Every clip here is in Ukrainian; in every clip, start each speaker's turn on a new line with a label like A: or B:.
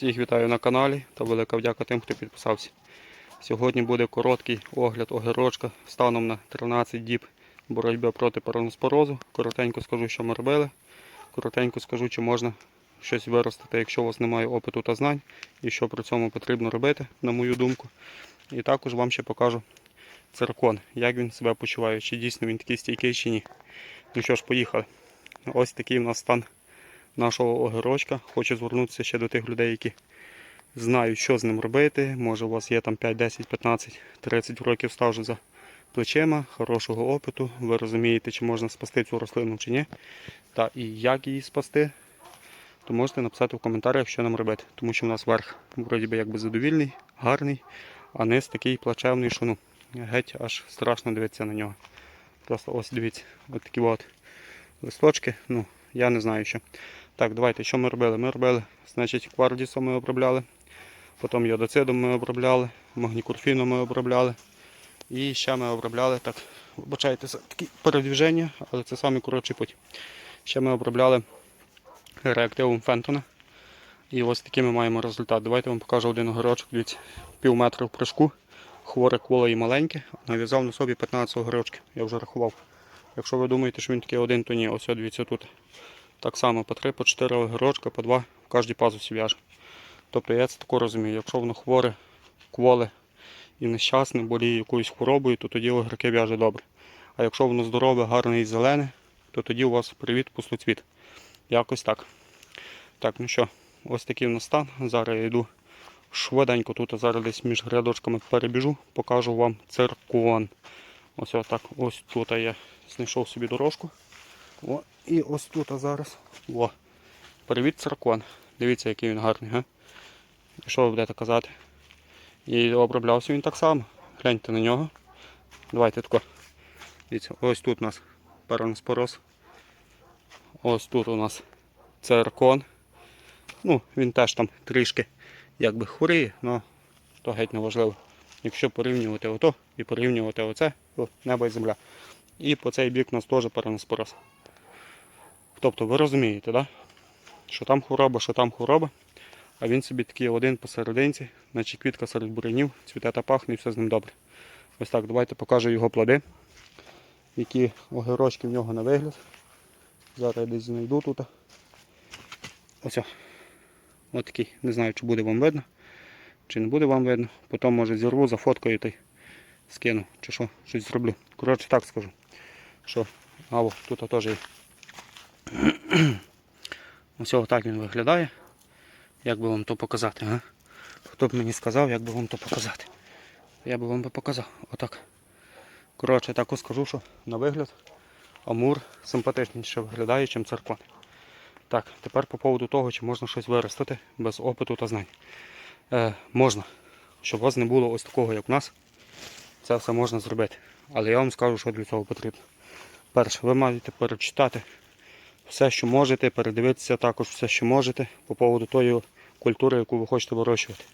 A: Всіх вітаю на каналі та велика вдяка тим, хто підписався. Сьогодні буде короткий огляд огірочка станом на 13 діб боротьби проти параноспорозу. Коротенько скажу, що ми робили. Коротенько скажу, чи можна щось виростити, якщо у вас немає опиту та знань, і що при цьому потрібно робити, на мою думку. І також вам ще покажу циркон, як він себе почуває, чи дійсно він такий стійкий, чи ні. Ну що ж, поїхали. Ось такий у нас стан нашого огірочка. Хочу звернутися ще до тих людей, які знають, що з ним робити. Може, у вас є там 5, 10, 15, 30 років стажу за плечима, хорошого опиту. Ви розумієте, чи можна спасти цю рослину чи ні. Та і як її спасти, то можете написати в коментарях, що нам робити. Тому що в нас верх вроді би якби задовільний, гарний, а низ такий плачевний, що ну, геть аж страшно дивитися на нього. Просто ось дивіться, от такі от листочки. Ну, я не знаю що. Так, давайте, що ми робили? Ми робили, значить, квардісом ми обробляли, потім йодоцидом ми обробляли, магнікурфіном ми обробляли. І ще ми обробляли, так, вибачайте такі передвіження, але це самий коротший путь. Ще ми обробляли реактивом Фентона. І ось такий ми маємо результат. Давайте вам покажу один огірочок, дивіться, пів метра в прыжку, хворе коло і маленьке, нав'язав на собі 15 огірочків, я вже рахував. Якщо ви думаєте, що він такий один, то ні, ось дивіться тут. Так само по 3, по 4 огірочка, по 2 в кожній пазусі в'яже. Тобто я це тако розумію, якщо воно хворе, кволе і нещасне, боліє якоюсь хворобою, то тоді огірки в'яже добре. А якщо воно здорове, гарне і зелене, то тоді у вас привіт пустоцвіт. Якось так. Так, ну що, ось такий в нас стан. Зараз я йду швиденько тут, зараз десь між рядочками перебіжу, покажу вам циркон. Ось отак, ось тут я знайшов собі дорожку. О, і ось тут зараз. О, привіт, циркон. Дивіться, який він гарний, га? Що ви будете казати? І оброблявся він так само. Гляньте на нього. Давайте тако. Дивіться, ось тут у нас перонспороз. Ось тут у нас циркон. Ну, він теж там трішки якби хворіє, але то геть не важливо. Якщо порівнювати ото і порівнювати оце, то небо і земля. І по цей бік у нас теж переноспороз. Тобто ви розумієте, да? що там хвороба, що там хвороба, а він собі такий один посерединці, наче квітка серед бурянів, цвіте та пахне і все з ним добре. Ось так, давайте покажу його плоди, які огірочки в нього на вигляд. Зараз я десь знайду тут. Ось. Ось такий, не знаю, чи буде вам видно, чи не буде вам видно. Потім може зірву, зафоткаю та й скину, чи що, щось зроблю. Коротше так скажу. Що, а о, тут теж є. Ось отак він виглядає. Як би вам то показати, а? Хто б мені сказав, як би вам то показати? Я би вам би показав. Отак. Коротше, так скажу, що на вигляд Амур симпатичніше виглядає, ніж церква. Так, тепер по поводу того, чи можна щось виростити без опиту та знань. Е, можна. Щоб у вас не було ось такого, як у нас, це все можна зробити. Але я вам скажу, що для цього потрібно. Перше, ви маєте перечитати все, що можете, передивитися також все, що можете по поводу тої культури, яку ви хочете вирощувати.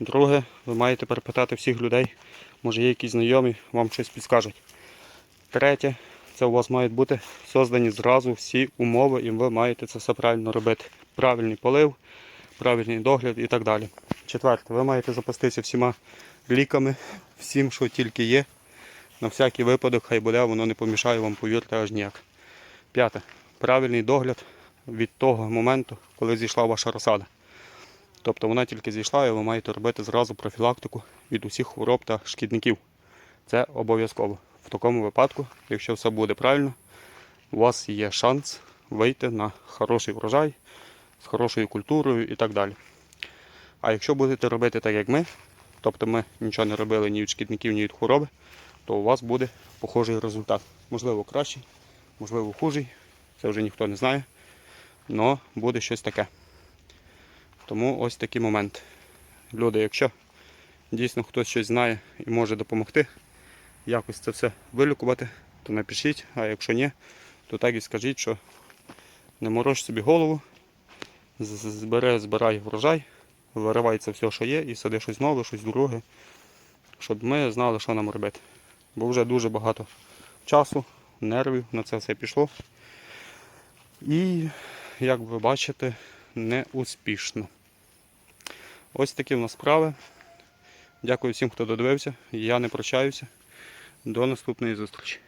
A: Друге, ви маєте перепитати всіх людей, може є якісь знайомі, вам щось підскажуть. Третє, це у вас мають бути создані зразу всі умови, і ви маєте це все правильно робити. Правильний полив, правильний догляд і так далі. Четверте, ви маєте запастися всіма ліками, всім, що тільки є. На всякий випадок, хай буде, воно не помішає вам, повірте, аж ніяк. П'яте. Правильний догляд від того моменту, коли зійшла ваша розсада. Тобто вона тільки зійшла і ви маєте робити зразу профілактику від усіх хвороб та шкідників. Це обов'язково. В такому випадку, якщо все буде правильно, у вас є шанс вийти на хороший врожай з хорошою культурою і так далі. А якщо будете робити так, як ми, тобто ми нічого не робили ні від шкідників, ні від хвороби, то у вас буде похожий результат. Можливо, кращий, можливо, хужий. Це вже ніхто не знає. але буде щось таке. Тому ось такий момент. Люди, якщо дійсно хтось щось знає і може допомогти, якось це все вилікувати, то напишіть, а якщо ні, то так і скажіть, що не морож собі голову, збере, збирай врожай, виривай це все, що є, і сади щось нове, щось друге, щоб ми знали, що нам робити. Бо вже дуже багато часу, нервів на це все пішло. І, як ви бачите, не успішно. Ось такі в нас справи. Дякую всім, хто додивився. Я не прощаюся. До наступної зустрічі.